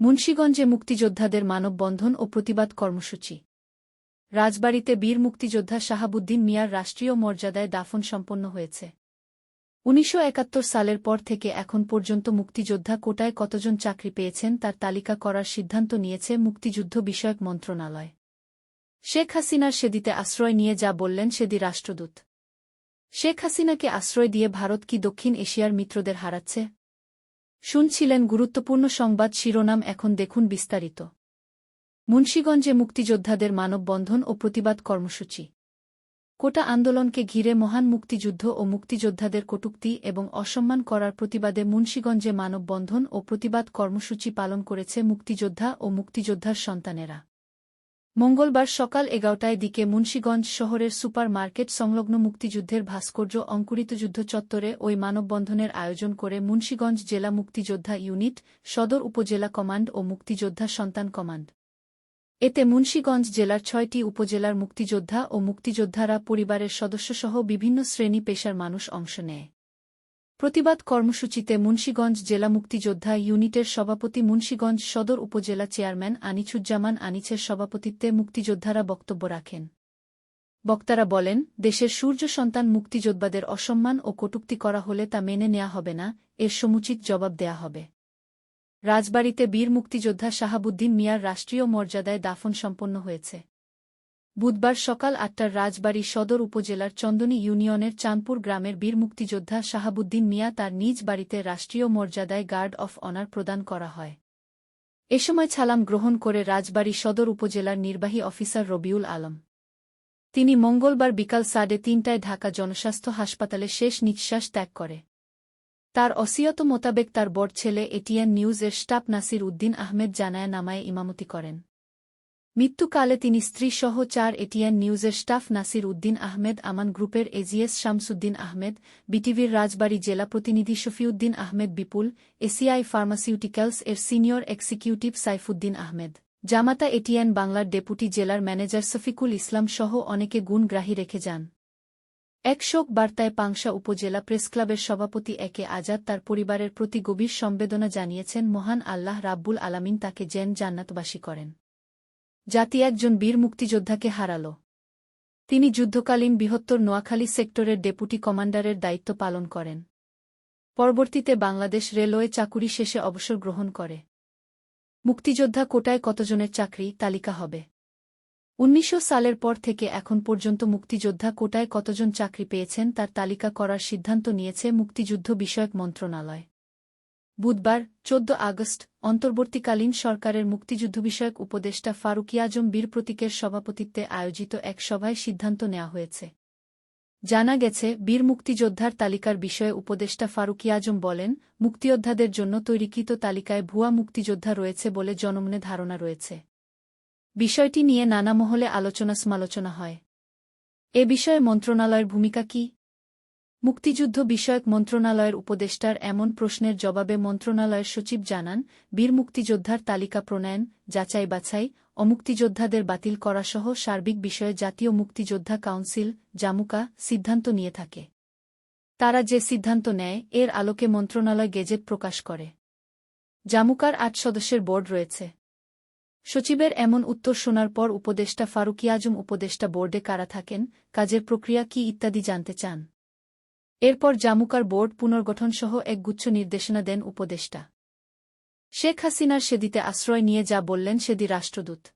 মুন্সীগঞ্জে মুক্তিযোদ্ধাদের মানববন্ধন ও প্রতিবাদ কর্মসূচি। রাজবাড়িতে বীর মুক্তিযোদ্ধা শাহাবুদ্দিন মিয়ার রাষ্ট্রীয় মর্যাদায় দাফন সম্পন্ন হয়েছে। উনিশশো একাত্তর সালের পর থেকে এখন পর্যন্ত মুক্তিযোদ্ধা কোটায় কতজন চাকরি পেয়েছেন তার তালিকা করার সিদ্ধান্ত নিয়েছে মুক্তিযুদ্ধ বিষয়ক মন্ত্রণালয়। শেখ হাসিনার সেদিতে আশ্রয় নিয়ে যা বললেন সেদি রাষ্ট্রদূত। শেখ হাসিনাকে আশ্রয় দিয়ে ভারত কি দক্ষিণ এশিয়ার মিত্রদের হারাচ্ছে? শুনছিলেন গুরুত্বপূর্ণ সংবাদ শিরোনাম এখন দেখুন বিস্তারিত। মুন্সীগঞ্জে মুক্তিযোদ্ধাদের মানববন্ধন ও প্রতিবাদ কর্মসূচি। কোটা আন্দোলনকে ঘিরে মহান মুক্তিযুদ্ধ ও মুক্তিযোদ্ধাদের কটুক্তি এবং অসম্মান করার প্রতিবাদে মুন্সীগঞ্জে মানববন্ধন ও প্রতিবাদ কর্মসূচি পালন করেছে মুক্তিযোদ্ধা ও মুক্তিযোদ্ধার সন্তানেরা। মঙ্গলবার সকাল এগারোটায় দিকে মুন্সীগঞ্জ শহরের সুপার মার্কেট সংলগ্ন মুক্তিযুদ্ধের ভাস্কর্য অঙ্কুরিত যুদ্ধ চত্বরে ওই মানববন্ধনের আয়োজন করে মুন্সীগঞ্জ জেলা মুক্তিযোদ্ধা ইউনিট, সদর উপজেলা কমান্ড ও মুক্তিযোদ্ধা সন্তান কমান্ড। এতে মুন্সীগঞ্জ জেলার ছয়টি উপজেলার মুক্তিযোদ্ধা ও মুক্তিযোদ্ধারা পরিবারের সদস্যসহ বিভিন্ন শ্রেণি পেশার মানুষ অংশ নেয়। প্রতিবাদ কর্মসূচিতে মুন্সীগঞ্জ জেলা মুক্তিযোদ্ধা ইউনিটের সভাপতি মুন্সীগঞ্জ সদর উপজেলা চেয়ারম্যান আনিছুজ্জামান আনিছের সভাপতিত্বে মুক্তিযোদ্ধারা বক্তব্য রাখেন। বক্তারা বলেন, দেশের সূর্য সন্তান মুক্তিযোদ্ধাদের অসম্মান ও কটুক্তি করা হলে তা মেনে নেওয়া হবে না, এর সমুচিত জবাব দেয়া হবে। রাজবাড়িতে বীর মুক্তিযোদ্ধা শাহাবুদ্দিন মিয়ার রাষ্ট্রীয় মর্যাদায় দাফন সম্পন্ন হয়েছে। বুধবার সকাল আটটার রাজবাড়ী সদর উপজেলার চন্দনী ইউনিয়নের চাঁদপুর গ্রামের বীর মুক্তিযোদ্ধা শাহাবুদ্দিন মিয়া তার নিজ বাড়িতে রাষ্ট্রীয় মর্যাদায় গার্ড অফ অনার প্রদান করা হয়। এ সময় ছালাম গ্রহণ করে রাজবাড়ী সদর উপজেলার নির্বাহী অফিসার রবিউল আলম। তিনি মঙ্গলবার বিকাল সাড়ে তিনটায় ঢাকা জনস্বাস্থ্য হাসপাতালে শেষ নিঃশ্বাস ত্যাগ করে। তার অসিয়ত মোতাবেক তার বড় ছেলে এটিএন নিউজের স্টাফ নাসির উদ্দিন আহমেদ জানায় নামায় ইমামতি করেন। মৃত্যুকালে তিনি স্ত্রী স্ত্রীসহ চার এটিএন নিউজের স্টাফ নাসির উদ্দিন আহমেদ, আমান গ্রুপের এজিএস শামসুদ্দিন আহমেদ, বিটিভির রাজবাড়ী জেলা প্রতিনিধি শফিউদ্দিন আহমেদ বিপুল, এসিআই ফার্মাসিউটিক্যালস এর সিনিয়র এক্সিকিউটিভ সাইফুদ্দিন আহমেদ। জামাতা এটিএন বাংলার ডেপুটি জেলার ম্যানেজার সফিকুল ইসলাম সহ অনেকে গুণগ্রাহী রেখে যান। এক শোক বার্তায় পাংশা উপজেলা প্রেসক্লাবের সভাপতি একে আজাদ তার পরিবারের প্রতি গভীর সম্বেদনা জানিয়েছেন, মহান আল্লাহ রাব্বুল আলামিন তাকে জেন জান্নাতবাসী করেন। জাতি একজন বীর মুক্তিযোদ্ধাকে হারাল। তিনি যুদ্ধকালীন বৃহত্তর নোয়াখালী সেক্টরের ডেপুটি কমান্ডারের দায়িত্ব পালন করেন। পরবর্তীতে বাংলাদেশ রেলওয়ে চাকুরি শেষে অবসর গ্রহণ করে। মুক্তিযোদ্ধা কোটায় কতজনের চাকরি, তালিকা হবে। উনিশশো সালের পর থেকে এখন পর্যন্ত মুক্তিযোদ্ধা কোটায় কতজন চাকরি পেয়েছেন, তার তালিকা করার সিদ্ধান্ত নিয়েছে মুক্তিযুদ্ধ বিষয়ক মন্ত্রণালয়। বুধবার, চোদ্দ আগস্ট, অন্তর্বর্তীকালীন সরকারের মুক্তিযুদ্ধ বিষয়ক উপদেষ্টা ফারুকি আজম বীর প্রতীকের সভাপতিত্বে আয়োজিত এক সভায় সিদ্ধান্ত নেওয়া হয়েছে। জানা গেছে, বীর মুক্তিযোদ্ধার তালিকার বিষয়ে উপদেষ্টা ফারুকি আজম বলেন, মুক্তিযোদ্ধাদের জন্য তৈরিকৃত তালিকায় ভুয়া মুক্তিযোদ্ধা রয়েছে বলে জনমনে ধারণা রয়েছে। বিষয়টি নিয়ে নানা মহলে আলোচনা সমালোচনা হয়। এ বিষয়ে মন্ত্রণালয়ের ভূমিকা কি? মুক্তিযুদ্ধ বিষয়ক মন্ত্রণালয়ের উপদেষ্টার এমন প্রশ্নের জবাবে মন্ত্রণালয়ের সচিব জানান, বীর মুক্তিযোদ্ধার তালিকা প্রণয়ন, যাচাই বাছাই অমুক্তিযোদ্ধাদের বাতিল করাসহ সার্বিক বিষয়ে জাতীয় মুক্তিযোদ্ধা কাউন্সিল, জামুকা, সিদ্ধান্ত নিয়ে থাকে। তারা যে সিদ্ধান্ত নেয়, এর আলোকে মন্ত্রণালয় গেজেট প্রকাশ করে। জামুকার আট সদস্যের বোর্ড রয়েছে। সচিবের এমন উত্তর শোনার পর উপদেষ্টা ফারুকি আজম উপদেষ্টা বোর্ডে কারা থাকেন, কাজের প্রক্রিয়া কি ইত্যাদি জানতে চান। এরপর জামুকার বোর্ড পুনর্গঠনসহ এক গুচ্ছ নির্দেশনা দেন উপদেষ্টা। শেখ হাসিনার সেদিতে আশ্রয় নিয়ে যা বললেন সেদি রাষ্ট্রদূত।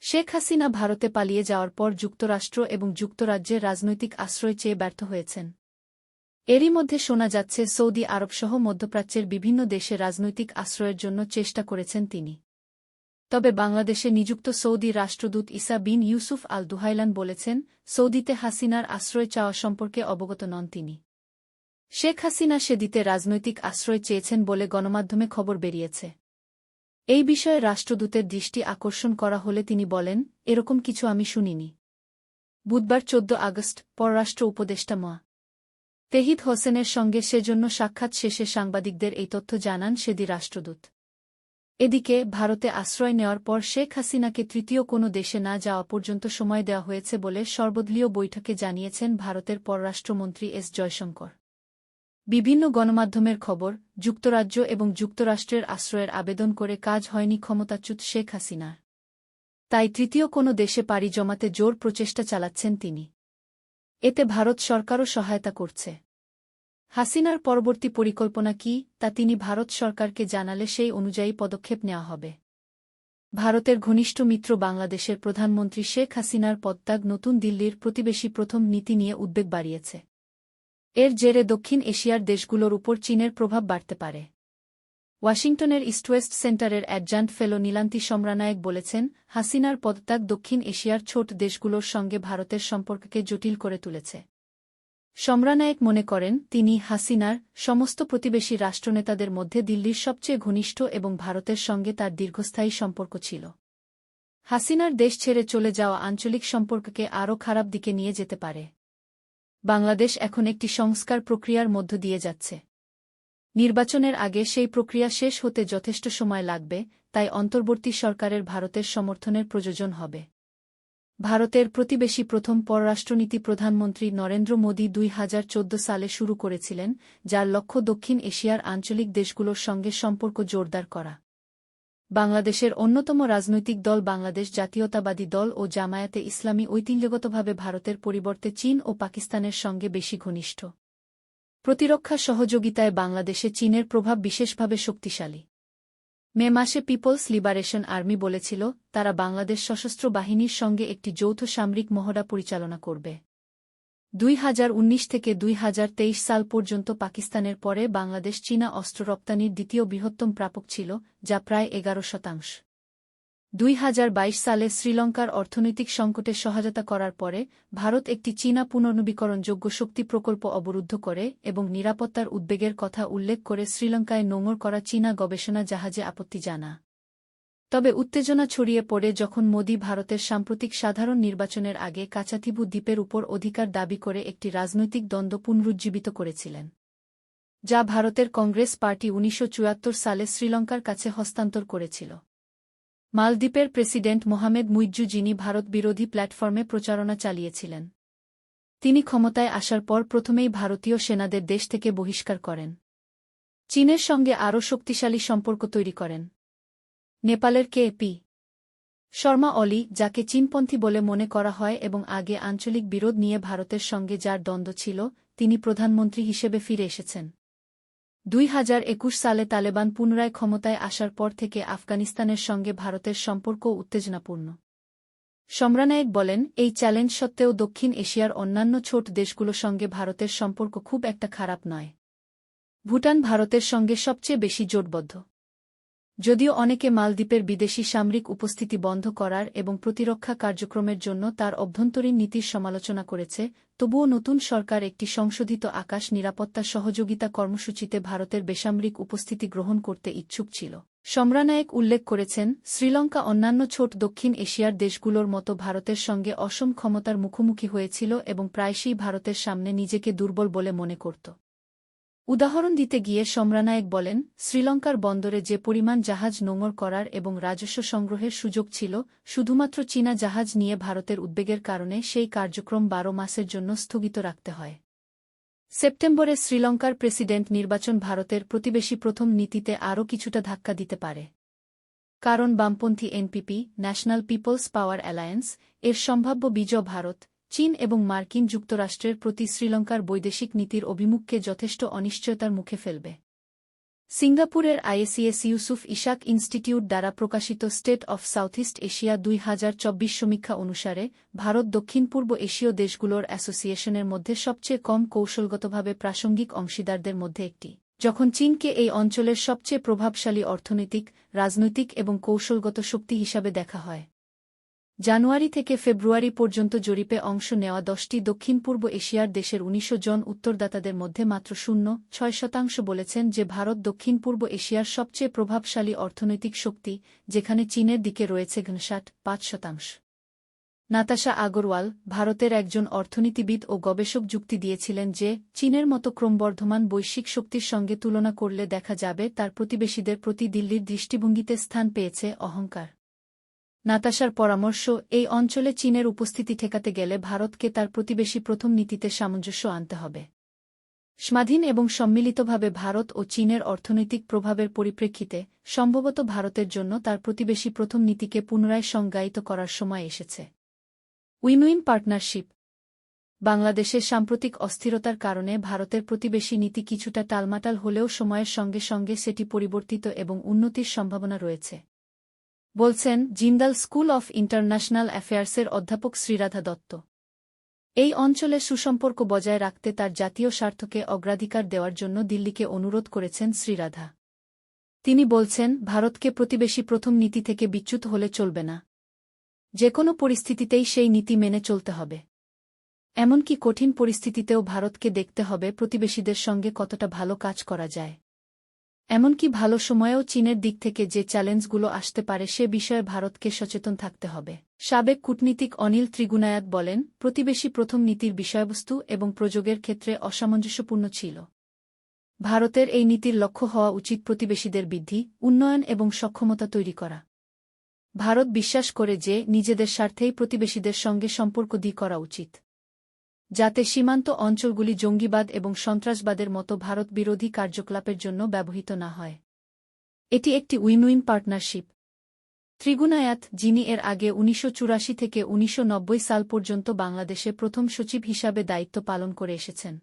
শেখ হাসিনা ভারতে পালিয়ে যাওয়ার পর যুক্তরাষ্ট্র এবং যুক্তরাজ্যের রাজনৈতিক আশ্রয় চেয়ে ব্যর্থ হয়েছেন। এরই মধ্যে শোনা যাচ্ছে সৌদি আরবসহ মধ্যপ্রাচ্যের বিভিন্ন দেশে রাজনৈতিক আশ্রয়ের জন্য চেষ্টা করেছেন তিনি। তবে বাংলাদেশে নিযুক্ত সৌদি রাষ্ট্রদূত ইসা বিন ইউসুফ আল দুহাইলান বলেছেন, সৌদিতে হাসিনার আশ্রয় চাওয়া সম্পর্কে অবগত নন তিনি। শেখ হাসিনা সেদিতে রাজনৈতিক আশ্রয় চেয়েছেন বলে গণমাধ্যমে খবর বেরিয়েছে। এই বিষয়ে রাষ্ট্রদূতের দৃষ্টি আকর্ষণ করা হলে তিনি বলেন, এরকম কিছু আমি শুনিনি। বুধবার চোদ্দ আগস্ট, পররাষ্ট্র উপদেষ্টা মা। তেহিদ হোসেনের সঙ্গে সেজন্য সাক্ষাৎ শেষে সাংবাদিকদের এই তথ্য জানান সেদি রাষ্ট্রদূত। এদিকে ভারতে আশ্রয় নেওয়ার পর শেখ হাসিনাকে তৃতীয় কোনো দেশে না যাওয়া পর্যন্ত সময় দেওয়া হয়েছে বলে সর্বদলীয় বৈঠকে জানিয়েছেন ভারতের পররাষ্ট্রমন্ত্রী এস জয়শঙ্কর। বিভিন্ন গণমাধ্যমের খবর, যুক্তরাজ্য এবং যুক্তরাষ্ট্রের আশ্রয়ের আবেদন করে কাজ হয়নি ক্ষমতাচ্যুত শেখ হাসিনার। তাই তৃতীয় কোনো দেশে পাড়ি জমাতে জোর প্রচেষ্টা চালাচ্ছেন তিনি। এতে ভারত সরকারও সহায়তা করছে। হাসিনার পরবর্তী পরিকল্পনা কি, তা তিনি ভারত সরকারকে জানালে সেই অনুযায়ী পদক্ষেপ নেওয়া হবে। ভারতের ঘনিষ্ঠ মিত্র বাংলাদেশের প্রধানমন্ত্রী শেখ হাসিনার পদত্যাগ নতুন দিল্লির প্রতিবেশী প্রথম নীতি নিয়ে উদ্বেগ বাড়িয়েছে। এর জেরে দক্ষিণ এশিয়ার দেশগুলোর উপর চীনের প্রভাব বাড়তে পারে। ওয়াশিংটনের ইস্টওয়েস্ট সেন্টারের অ্যাডজান্ট ফেলো নীলান্তি সম্রানায়ক বলেছেন, হাসিনার পদত্যাগ দক্ষিণ এশিয়ার ছোট দেশগুলোর সঙ্গে ভারতের সম্পর্ককে জটিল করে তুলেছে। সম্রানায়ক মনে করেন, তিনি হাসিনার সমস্ত প্রতিবেশী রাষ্ট্রনেতাদের মধ্যে দিল্লির সবচেয়ে ঘনিষ্ঠ এবং ভারতের সঙ্গে তার দীর্ঘস্থায়ী সম্পর্ক ছিল। হাসিনার দেশ ছেড়ে চলে যাওয়া আঞ্চলিক সম্পর্ককে আরও খারাপ দিকে নিয়ে যেতে পারে। বাংলাদেশ এখন একটি সংস্কার প্রক্রিয়ার মধ্য দিয়ে যাচ্ছে। নির্বাচনের আগে সেই প্রক্রিয়া শেষ হতে যথেষ্ট সময় লাগবে, তাই অন্তর্বর্তী সরকারের ভারতের সমর্থনের প্রয়োজন হবে। ভারতের প্রতিবেশী প্রথম পররাষ্ট্রনীতি প্রধানমন্ত্রী নরেন্দ্র মোদী দুই হাজার চোদ্দ সালে শুরু করেছিলেন, যার লক্ষ্য দক্ষিণ এশিয়ার আঞ্চলিক দেশগুলোর সঙ্গে সম্পর্ক জোরদার করা। বাংলাদেশের অন্যতম রাজনৈতিক দল বাংলাদেশ জাতীয়তাবাদী দল ও জামায়াতে ইসলামী ঐতিহ্যগতভাবে ভারতের পরিবর্তে চীন ও পাকিস্তানের সঙ্গে বেশি ঘনিষ্ঠ। প্রতিরক্ষা সহযোগিতায় বাংলাদেশে চীনের প্রভাব বিশেষভাবে শক্তিশালী। মে মাসে পিপলস লিবারেশন আর্মি বলেছিল, তারা বাংলাদেশ সশস্ত্র বাহিনীর সঙ্গে একটি যৌথ সামরিক মহড়া পরিচালনা করবে। দুই হাজার উনিশ থেকে দুই হাজার তেইশ সাল পর্যন্ত পাকিস্তানের পরে বাংলাদেশ চীনা অস্ত্র রপ্তানির দ্বিতীয় বৃহত্তম প্রাপক ছিল, যা প্রায় এগারো শতাংশ। দুই হাজার বাইশ সালে শ্রীলঙ্কার অর্থনৈতিক সংকটে সহায়তা করার পরে, ভারত একটি চীনা পুনর্নবীকরণযোগ্য শক্তি প্রকল্প অবরুদ্ধ করে এবং নিরাপত্তার উদ্বেগের কথা উল্লেখ করে শ্রীলঙ্কায় নোঙর করা চীনা গবেষণা জাহাজে আপত্তি জানা। তবে উত্তেজনা ছড়িয়ে পড়ে যখন মোদি ভারতের সাম্প্রতিক সাধারণ নির্বাচনের আগে কাচাতিবু দ্বীপের উপর অধিকার দাবি করে একটি রাজনৈতিক দ্বন্দ্ব পুনরুজ্জীবিত করেছিলেন, যা ভারতের কংগ্রেস পার্টি উনিশশো চুয়াত্তর সালে শ্রীলঙ্কার কাছে হস্তান্তর করেছিল। মালদ্বীপের প্রেসিডেন্ট মোহামেদ মুইজ্জু, যিনি ভারত বিরোধী প্ল্যাটফর্মে প্রচারণা চালিয়েছিলেন। তিনি ক্ষমতায় আসার পর প্রথমেই ভারতীয় সেনাদের দেশ থেকে বহিষ্কার করেন। চীনের সঙ্গে আরও শক্তিশালী সম্পর্ক তৈরি করেন। নেপালের কে পি শর্মা অলি, যাকে চীনপন্থী বলে মনে করা হয় এবং আগে আঞ্চলিক বিরোধ নিয়ে ভারতের সঙ্গে যার দ্বন্দ্ব ছিল, তিনি প্রধানমন্ত্রী হিসেবে ফিরে এসেছেন। দুই হাজার একুশ সালে তালেবান পুনরায় ক্ষমতায় আসার পর থেকে আফগানিস্তানের সঙ্গে ভারতের সম্পর্ক উত্তেজনাপূর্ণ। সম্রানায়ক বলেন, এই চ্যালেঞ্জ সত্ত্বেও দক্ষিণ এশিয়ার অন্যান্য ছোট দেশগুলোর সঙ্গে ভারতের সম্পর্ক খুব একটা খারাপ নয়। ভুটান ভারতের সঙ্গে সবচেয়ে বেশি জোটবদ্ধ। যদিও অনেকে মালদ্বীপের বিদেশি সামরিক উপস্থিতি বন্ধ করার এবং প্রতিরক্ষা কার্যক্রমের জন্য তার অভ্যন্তরীণ নীতির সমালোচনা করেছে, তবুও নতুন সরকার একটি সংশোধিত আকাশ নিরাপত্তা সহযোগিতা কর্মসূচিতে ভারতের বেসামরিক উপস্থিতি গ্রহণ করতে ইচ্ছুক ছিল। সম্রানায়ক উল্লেখ করেছেন, শ্রীলঙ্কা অন্যান্য ছোট দক্ষিণ এশিয়ার দেশগুলোর মতো ভারতের সঙ্গে অসম ক্ষমতার মুখোমুখি হয়েছিল এবং প্রায়শই ভারতের সামনে নিজেকে দুর্বল বলে মনে করত। উদাহরণ দিতে গিয়ে সম্রানায়ক বলেন, শ্রীলঙ্কার বন্দরে যে পরিমাণ জাহাজ নোঙর করার এবং রাজস্ব সংগ্রহের সুযোগ ছিল, শুধুমাত্র চীনা জাহাজ নিয়ে ভারতের উদ্বেগের কারণে সেই কার্যক্রম বারো মাসের জন্য স্থগিত রাখতে হয়। সেপ্টেম্বরে শ্রীলঙ্কার প্রেসিডেন্ট নির্বাচন ভারতের প্রতিবেশী প্রথম নীতিতে আরও কিছুটা ধাক্কা দিতে পারে। কারণ বামপন্থী NPP, national people's power alliance, এর সম্ভাব্য বিজয় ভারত চীন এবং মার্কিন যুক্তরাষ্ট্রের প্রতি শ্রীলঙ্কার বৈদেশিক নীতির অভিমুখকে যথেষ্ট অনিশ্চয়তার মুখে ফেলবে। সিঙ্গাপুরের আইএসিএস ইউসুফ ইশাক ইনস্টিটিউট দ্বারা প্রকাশিত স্টেট অফ সাউথইস্ট এশিয়া দুই হাজার চব্বিশ সমীক্ষা অনুসারে, ভারত দক্ষিণ পূর্ব এশীয় দেশগুলোর অ্যাসোসিয়েশনের মধ্যে সবচেয়ে কম কৌশলগতভাবে প্রাসঙ্গিক অংশীদারদের মধ্যে একটি। যখন চীনকে এই অঞ্চলের সবচেয়ে প্রভাবশালী অর্থনৈতিক, রাজনৈতিক এবং কৌশলগত শক্তি হিসাবে দেখা হয় জানুয়ারি থেকে ফেব্রুয়ারি পর্যন্ত জরিপে অংশ নেওয়া দশটি দক্ষিণ পূর্ব এশিয়ার দেশের উনিশশো জন উত্তরদাতাদের মধ্যে মাত্র শূন্য, ছয় শতাংশ বলেছেন যে ভারত দক্ষিণ পূর্ব এশিয়ার সবচেয়ে প্রভাবশালী অর্থনৈতিক শক্তি, যেখানে চীনের দিকে রয়েছে ঘনষাট পাঁচ শতাংশ। নাতাশা আগরওয়াল, ভারতের একজন অর্থনীতিবিদ ও গবেষক যুক্তি দিয়েছিলেন যে, চীনের মতো ক্রমবর্ধমান বৈশ্বিক শক্তির সঙ্গে তুলনা করলে দেখা যাবে তার প্রতিবেশীদের প্রতি দিল্লির দৃষ্টিভঙ্গিতে স্থান পেয়েছে অহংকার। নাতাশার পরামর্শ, এই অঞ্চলে চীনের উপস্থিতি ঠেকাতে গেলে ভারতকে তার প্রতিবেশী প্রথম নীতিতে সামঞ্জস্য আনতে হবে। স্বাধীন এবং সম্মিলিতভাবে ভারত ও চীনের অর্থনৈতিক প্রভাবের পরিপ্রেক্ষিতে সম্ভবত ভারতের জন্য তার প্রতিবেশী প্রথম নীতিকে পুনরায় সংজ্ঞায়িত করার সময় এসেছে। Win partnership. বাংলাদেশের সাম্প্রতিক অস্থিরতার কারণে ভারতের প্রতিবেশী নীতি কিছুটা টালমাটাল হলেও সময়ের সঙ্গে সঙ্গে সেটি পরিবর্তিত এবং উন্নতির সম্ভাবনা রয়েছে। বলছেন জিন্দাল স্কুল অফ ইন্টারন্যাশনাল অ্যাফেয়ার্সের অধ্যাপক শ্রীরাধা দত্ত। এই অঞ্চলে সুসম্পর্ক বজায় রাখতে তার জাতীয় স্বার্থকে অগ্রাধিকার দেওয়ার জন্য দিল্লিকে অনুরোধ করেছেন শ্রীরাধা। তিনি বলছেন, ভারতকে প্রতিবেশী প্রথম নীতি থেকে বিচ্যুত হলে চলবে না। যে কোনো পরিস্থিতিতেই সেই নীতি মেনে চলতে হবে। এমনকি কঠিন পরিস্থিতিতেও ভারতকে দেখতে হবে প্রতিবেশীদের সঙ্গে কতটা ভালো কাজ করা যায়। এমনকি ভালো সময়েও চীনের দিক থেকে যে চ্যালেঞ্জগুলো আসতে পারে সে বিষয়ে ভারতকে সচেতন থাকতে হবে। সাবেক কূটনীতিক অনিল ত্রিগুণায়াত বলেন, প্রতিবেশী প্রথম নীতির বিষয়বস্তু এবং প্রযোগের ক্ষেত্রে অসামঞ্জস্যপূর্ণ ছিল। ভারতের এই নীতির লক্ষ্য হওয়া উচিত প্রতিবেশীদের বৃদ্ধি, উন্নয়ন এবং সক্ষমতা তৈরি করা। ভারত বিশ্বাস করে যে, নিজেদের স্বার্থেই প্রতিবেশীদের সঙ্গে সম্পর্ক দি করা উচিত। যাতে সীমান্ত অঞ্চলগুলি জঙ্গিবাদ এবং সন্ত্রাসবাদের মতো ভারত বিরোধী কার্যকলাপের জন্য ব্যবহৃত না হয়। এটি একটি উইন উইন পার্টনারশিপ। ত্রিগুণায়াত যিনি এর আগে উনিশশো চুরাশি থেকে উনিশশো নব্বই সাল পর্যন্ত বাংলাদেশে প্রথম সচিব হিসাবে দায়িত্ব পালন করে এসেছেন।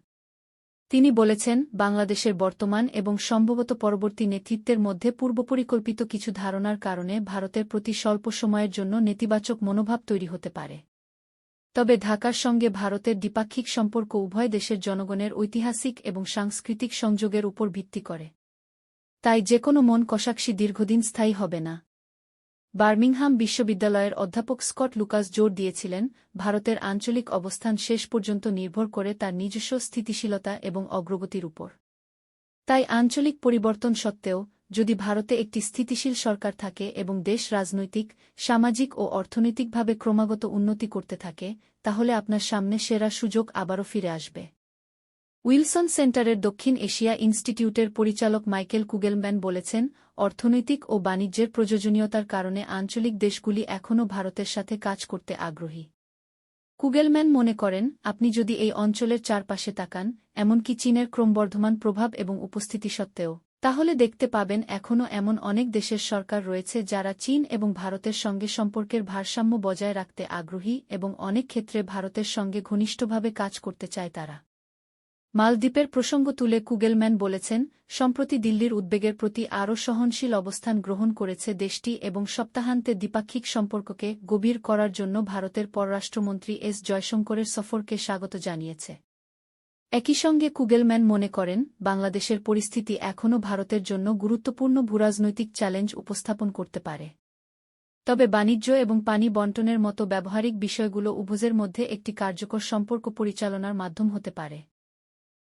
তিনি বলেছেন, বাংলাদেশের বর্তমান এবং সম্ভবত পরবর্তী নেতৃত্বের মধ্যে পূর্বপরিকল্পিত কিছু ধারণার কারণে ভারতের প্রতি স্বল্প সময়ের জন্য নেতিবাচক মনোভাব তৈরি হতে পারে। তবে ঢাকার সঙ্গে ভারতের দ্বিপাক্ষিক সম্পর্ক উভয় দেশের জনগণের ঐতিহাসিক এবং সাংস্কৃতিক সংযোগের উপর ভিত্তি করে। তাই যে কোনো মন কষাকষি দীর্ঘদিন স্থায়ী হবে না। বার্মিংহাম বিশ্ববিদ্যালয়ের অধ্যাপক স্কট লুকাস জোর দিয়েছিলেন, ভারতের আঞ্চলিক অবস্থান শেষ পর্যন্ত নির্ভর করে তার নিজস্ব স্থিতিশীলতা এবং অগ্রগতির উপর। তাই আঞ্চলিক পরিবর্তন সত্ত্বেও যদি ভারতে একটি স্থিতিশীল সরকার থাকে এবং দেশ রাজনৈতিক, সামাজিক ও অর্থনৈতিকভাবে ক্রমাগত উন্নতি করতে থাকে, তাহলে আপনার সামনে সেরা সুযোগ আবারও ফিরে আসবে। উইলসন সেন্টারের দক্ষিণ এশিয়া ইনস্টিটিউটের পরিচালক মাইকেল কুগেলম্যান বলেছেন, অর্থনৈতিক ও বাণিজ্যের প্রয়োজনীয়তার কারণে আঞ্চলিক দেশগুলি এখনও ভারতের সাথে কাজ করতে আগ্রহী। কুগেলম্যান মনে করেন, আপনি যদি এই অঞ্চলের চারপাশে তাকান, এমনকি চীনের ক্রমবর্ধমান প্রভাব এবং উপস্থিতি সত্ত্বেও তাহলে দেখতে পাবেন এখনও এমন অনেক দেশের সরকার রয়েছে যারা চীন এবং ভারতের সঙ্গে সম্পর্কের ভারসাম্য বজায় রাখতে আগ্রহী এবং অনেক ক্ষেত্রে ভারতের সঙ্গে ঘনিষ্ঠভাবে কাজ করতে চায় তারা। মালদ্বীপের প্রসঙ্গ তুলে কুগেলম্যান বলেছেন, সম্প্রতি দিল্লির উদ্বেগের প্রতি আরও সহনশীল অবস্থান গ্রহণ করেছে দেশটি এবং সপ্তাহান্তে দ্বিপাক্ষিক সম্পর্ককে গভীর করার জন্য ভারতের পররাষ্ট্রমন্ত্রী এস জয়শঙ্করের সফরকে স্বাগত জানিয়েছে। একই সঙ্গে কুগেলম্যান মনে করেন, বাংলাদেশের পরিস্থিতি এখনও ভারতের জন্য গুরুত্বপূর্ণ ভূরাজনৈতিক চ্যালেঞ্জ উপস্থাপন করতে পারে। তবে বাণিজ্য এবং পানি বন্টনের মতো ব্যবহারিক বিষয়গুলো উভোজের মধ্যে একটি কার্যকর সম্পর্ক পরিচালনার মাধ্যম হতে পারে।